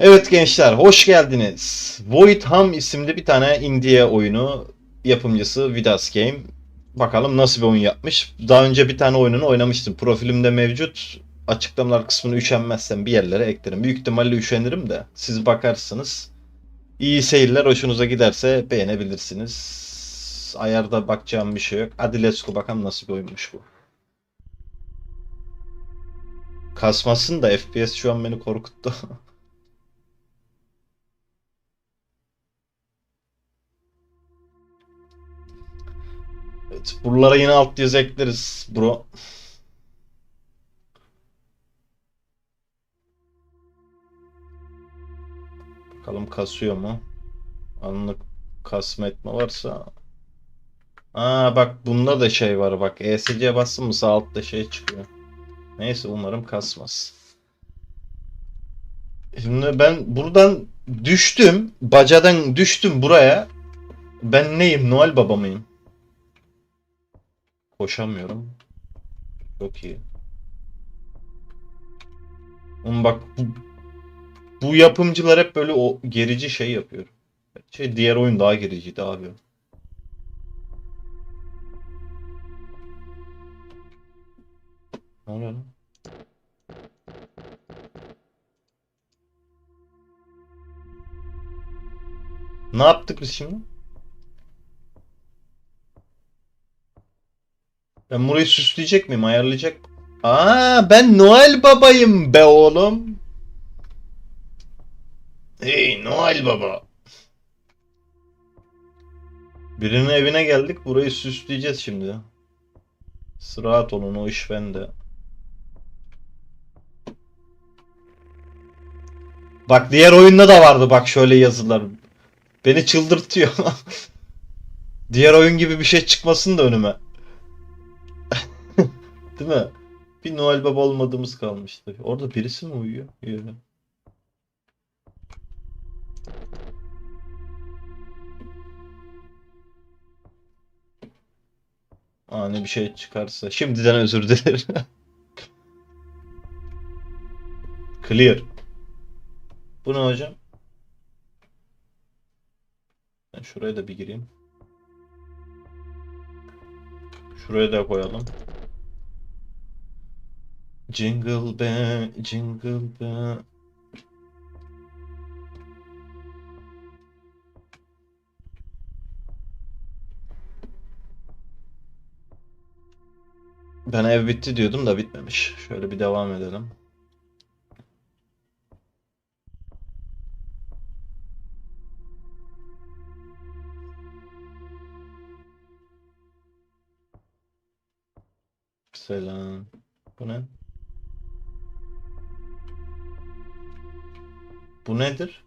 Evet gençler hoş geldiniz. Void Ham isimli bir tane indie oyunu yapımcısı Vidas Game. Bakalım nasıl bir oyun yapmış. Daha önce bir tane oyununu oynamıştım. Profilimde mevcut. Açıklamalar kısmını üşenmezsem bir yerlere eklerim. Büyük ihtimalle üşenirim de siz bakarsınız. İyi seyirler hoşunuza giderse beğenebilirsiniz. Ayarda bakacağım bir şey yok. Hadi let's go bakalım nasıl bir oyunmuş bu. Kasmasın da FPS şu an beni korkuttu. Evet, buralara yine alt yazı ekleriz bro. Bakalım kasıyor mu? Anlık kasma etme varsa. Aa bak bunda da şey var bak. ESC'ye bastın mı sağ altta şey çıkıyor. Neyse umarım kasmaz. Şimdi ben buradan düştüm. Bacadan düştüm buraya. Ben neyim? Noel Baba mıyım? Koşamıyorum. Çok iyi. Oğlum bak bu, bu yapımcılar hep böyle o gerici şey yapıyor. Şey diğer oyun daha gericiydi abi. Ne oluyor lan? Ne yaptık biz şimdi? Ben burayı süsleyecek miyim? Ayarlayacak mı? Aa ben Noel babayım be oğlum. Hey Noel baba. Birinin evine geldik. Burayı süsleyeceğiz şimdi. Rahat olun o iş bende. Bak diğer oyunda da vardı bak şöyle yazılar. Beni çıldırtıyor. diğer oyun gibi bir şey çıkmasın da önüme. Değil mi? Bir Noel Baba olmadığımız kalmıştı. Orada birisi mi uyuyor? Yok. Ani bir şey çıkarsa şimdiden özür dilerim. Clear. Bu ne hocam? Ben şuraya da bir gireyim. Şuraya da koyalım. Jingle bell, jingle bell. Ben ev bitti diyordum da bitmemiş. Şöyle bir devam edelim. Selam. Bu ne? Bu nedir?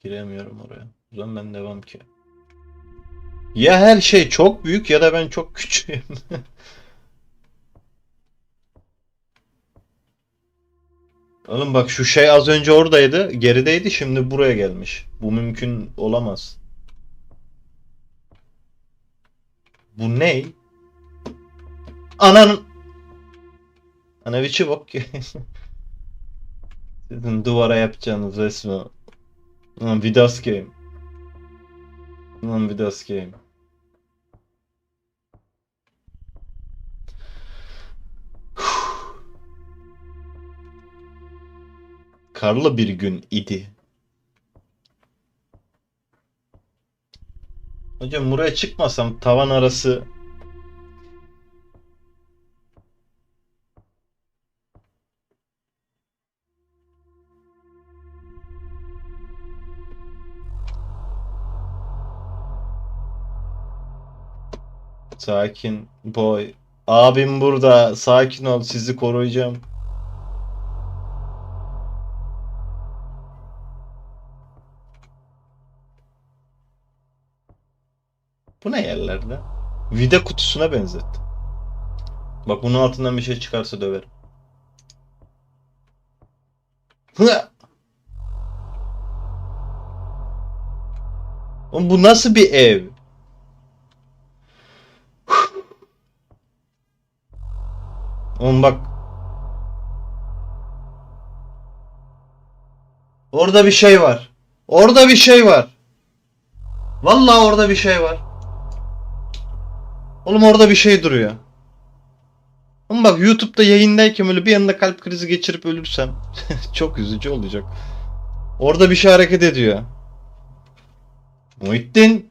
Giremiyorum oraya. O zaman ben devam ki. Ya her şey çok büyük ya da ben çok küçüğüm. Oğlum bak şu şey az önce oradaydı, gerideydi, şimdi buraya gelmiş. Bu mümkün olamaz. Bu ne? Ananın... Ana biçi bok ki. Sizin duvara yapacağınız resmi. Lan Vidas game. Lan Vidas game. Karlı bir gün idi. Hocam buraya çıkmasam tavan arası Sakin boy. Abim burada. Sakin ol. Sizi koruyacağım. Bu ne yerlerde? Vida kutusuna benzettim. Bak bunun altından bir şey çıkarsa döverim. Hı! Oğlum bu nasıl bir ev? Oğlum bak Orada bir şey var. Orada bir şey var. Vallahi orada bir şey var. Oğlum orada bir şey duruyor. Ama bak YouTube'da yayındayken böyle bir anda kalp krizi geçirip ölürsem çok üzücü olacak. Orada bir şey hareket ediyor. Muhittin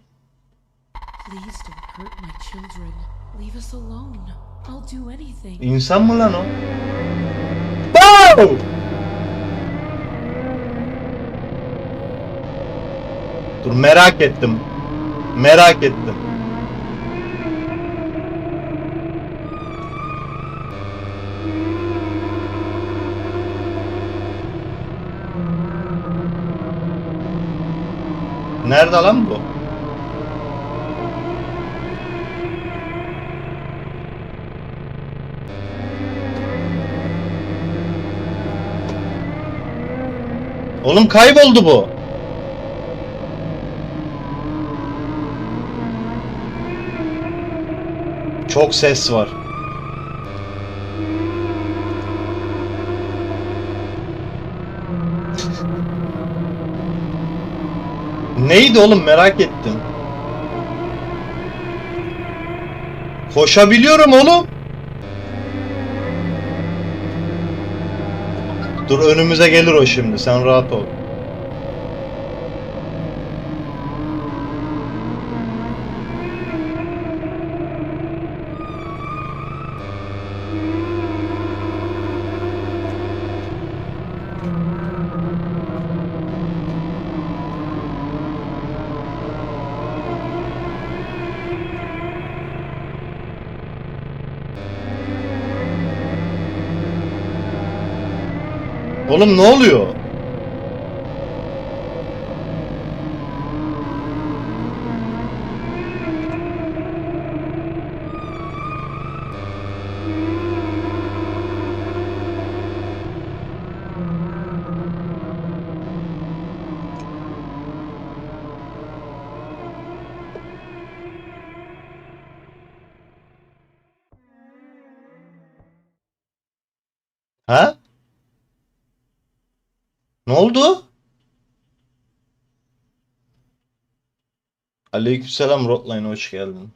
Please don't hurt my children. Leave us alone. I'll do anything. insan mı lan o? Wow! Dur merak ettim. Merak ettim. Nerede lan bu? Oğlum kayboldu bu. Çok ses var. Neydi oğlum merak ettim. Koşabiliyorum oğlum. Dur önümüze gelir o şimdi sen rahat ol. Oğlum ne oluyor? Ha? Ne oldu? Aleykümselam Rotline hoş geldin.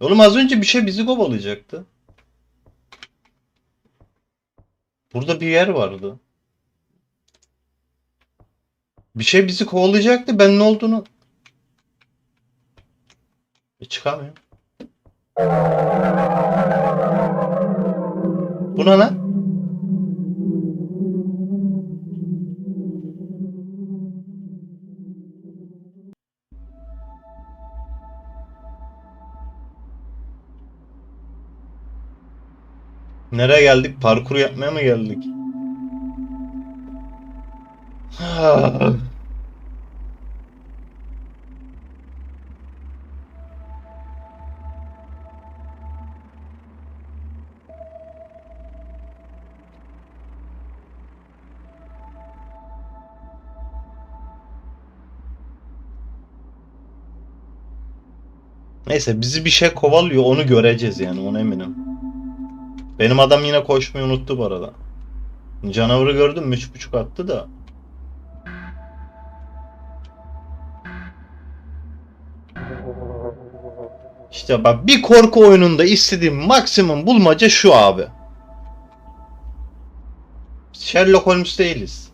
Oğlum az önce bir şey bizi kovalayacaktı. Burada bir yer vardı. Bir şey bizi kovalayacaktı. Ben ne olduğunu... E, çıkamıyorum. Bu ne lan? Nereye geldik? Parkur yapmaya mı geldik? Neyse bizi bir şey kovalıyor onu göreceğiz yani ona eminim. Benim adam yine koşmayı unuttu bu arada. Canavarı gördüm mü? Üç buçuk attı da. İşte bak bir korku oyununda istediğim maksimum bulmaca şu abi. Sherlock Holmes değiliz.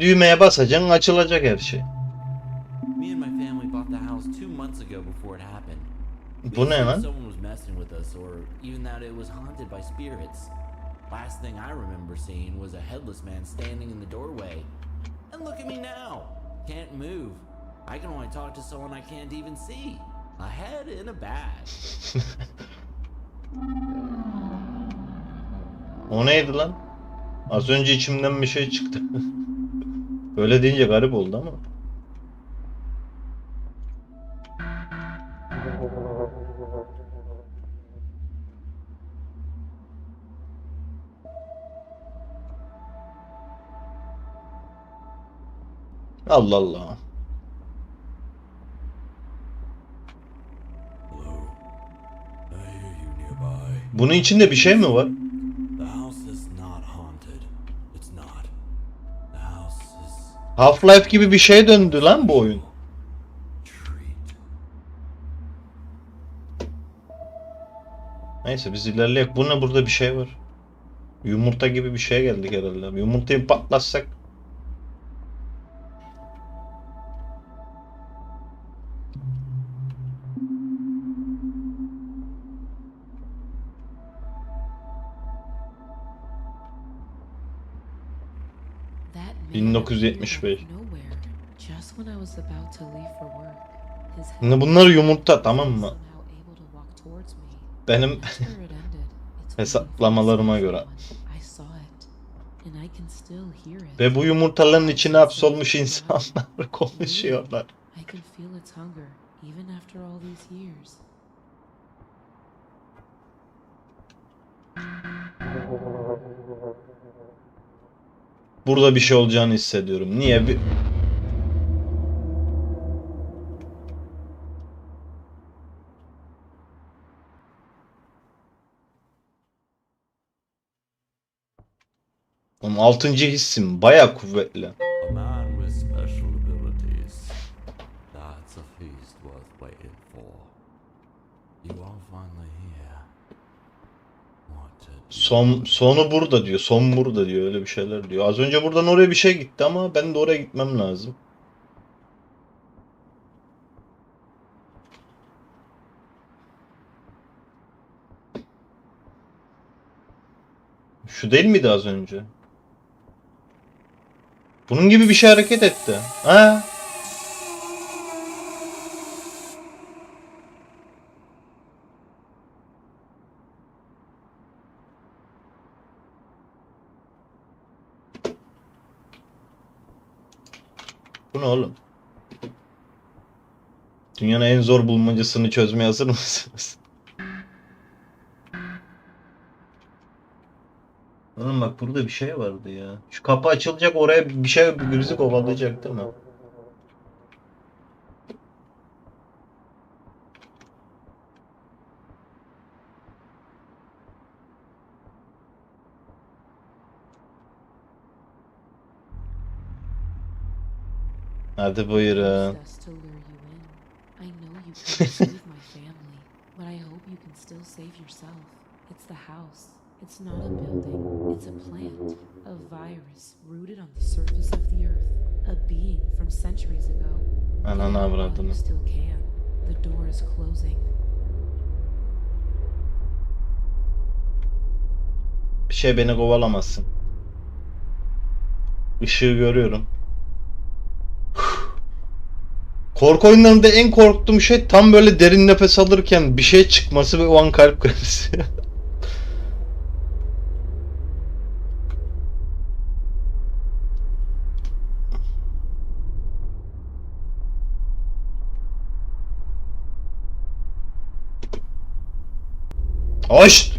Düğmeye basacaksın açılacak her şey. Bu ne lan? Someone was messing with us, or even that it was haunted by spirits. Last thing I remember seeing was a headless man standing in the doorway. And look at me now. Can't move. I can only talk to someone I can't even see. A head in a bag. O neydi lan? Az önce içimden bir şey çıktı. Öyle deyince garip oldu ama. Allah Allah. Bunun içinde bir şey mi var? Half-Life gibi bir şeye döndü lan bu oyun. Neyse biz ilerleyek. Bu ne burada bir şey var. Yumurta gibi bir şeye geldik herhalde. Yumurtayı patlatsak. 1975. Bunlar yumurta tamam mı? Benim hesaplamalarıma göre. Ve bu yumurtaların içine hapsolmuş insanlar konuşuyorlar. Burada bir şey olacağını hissediyorum. Niye? Bir... Oğlum altıncı hissim baya kuvvetli. Son, sonu burada diyor. Son burada diyor. Öyle bir şeyler diyor. Az önce buradan oraya bir şey gitti ama ben de oraya gitmem lazım. Şu değil miydi az önce? Bunun gibi bir şey hareket etti. Ha? Bu ne oğlum? Dünyanın en zor bulmacasını çözmeye hazır mısınız? Oğlum bak burada bir şey vardı ya. Şu kapı açılacak oraya bir şey birisi kovalayacak değil mi? Hadi buyurun. It's best to lure you in. I know you can't save my family, but I hope you can still save yourself. It's the house. It's not a building. It's a plant. A virus rooted on the surface of the earth. A being from centuries ago. Ananı avradını. You still can. The door is closing. Bir şey beni kovalamasın. Işığı görüyorum. Korku oyunlarında en korktuğum şey tam böyle derin nefes alırken bir şey çıkması ve o an kalp krizi. Aşt!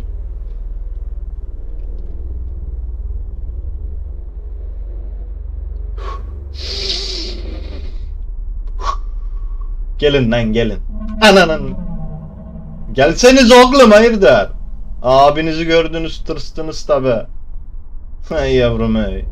Gelin lan gelin. Ananın. Gelseniz oğlum hayırdır? Abinizi gördünüz tırstınız tabi. Hay yavrum hey.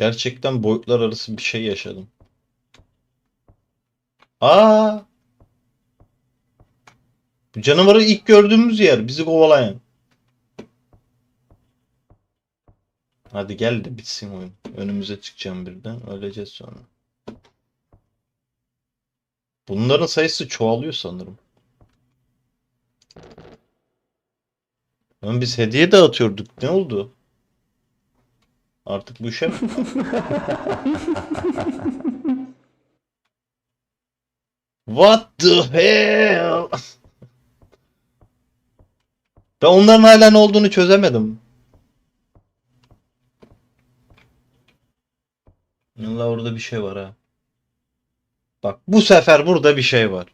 Gerçekten boyutlar arası bir şey yaşadım. Aa! Bu canavarı ilk gördüğümüz yer. Bizi kovalayan. Hadi gel de bitsin oyun. Önümüze çıkacağım birden. Öleceğiz sonra. Bunların sayısı çoğalıyor sanırım. Lan biz hediye dağıtıyorduk. Ne oldu? Artık bu işe mi? What the hell? Ben onların hala ne olduğunu çözemedim. Allah orada bir şey var ha. Bak bu sefer burada bir şey var.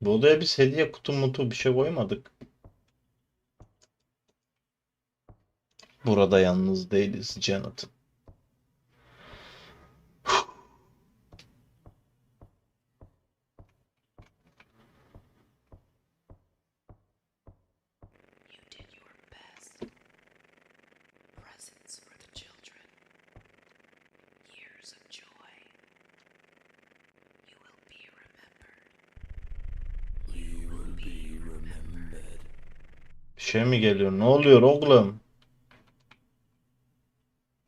Bu odaya biz hediye kutu mutu bir şey koymadık. Burada yalnız değiliz Jonathan. You did your best. Presents for the children. Years of joy. You will be remembered. You will be remembered. Bir şey mi geliyor? Ne oluyor oğlum?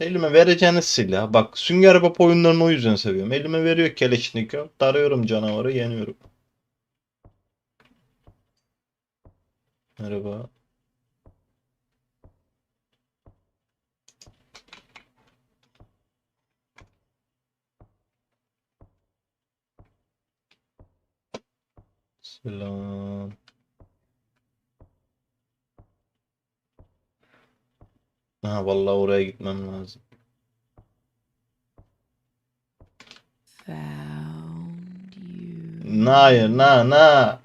Elime vereceğiniz silah. Bak Sünger Bob oyunlarını o yüzden seviyorum. Elime veriyor Keleşnikov. Darıyorum canavarı yeniyorum. Merhaba. Selam. Ha vallahi oraya gitmem lazım. Found you. Hayır, na na.